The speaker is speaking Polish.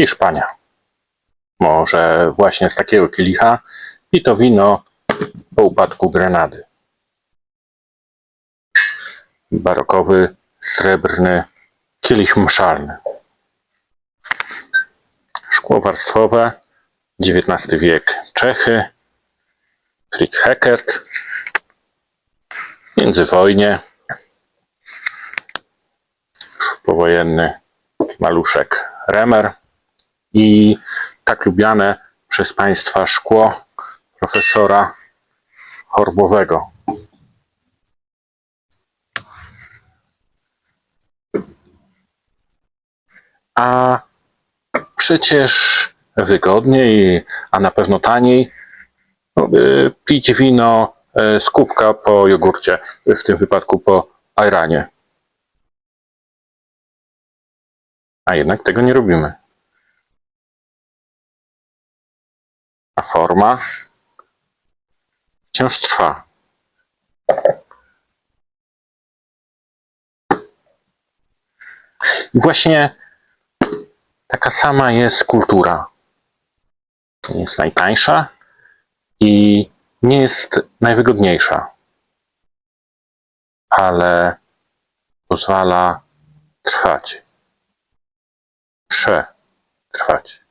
Hiszpania. Może właśnie z takiego kielicha i to wino po upadku Grenady. Barokowy, srebrny kielich mszalny. Szkło warstwowe, XIX wiek, Czechy, Fritz Heckert, międzywojnie, powojenny maluszek Remer i tak lubiane przez Państwa szkło profesora Chorbowego. A przecież wygodniej, a na pewno taniej no, y, pić wino y, z kubka po jogurcie, w tym wypadku po ajranie. A jednak tego nie robimy. Forma wciąż trwa. I właśnie taka sama jest kultura. Nie jest najtańsza i nie jest najwygodniejsza, ale pozwala trwać przetrwać.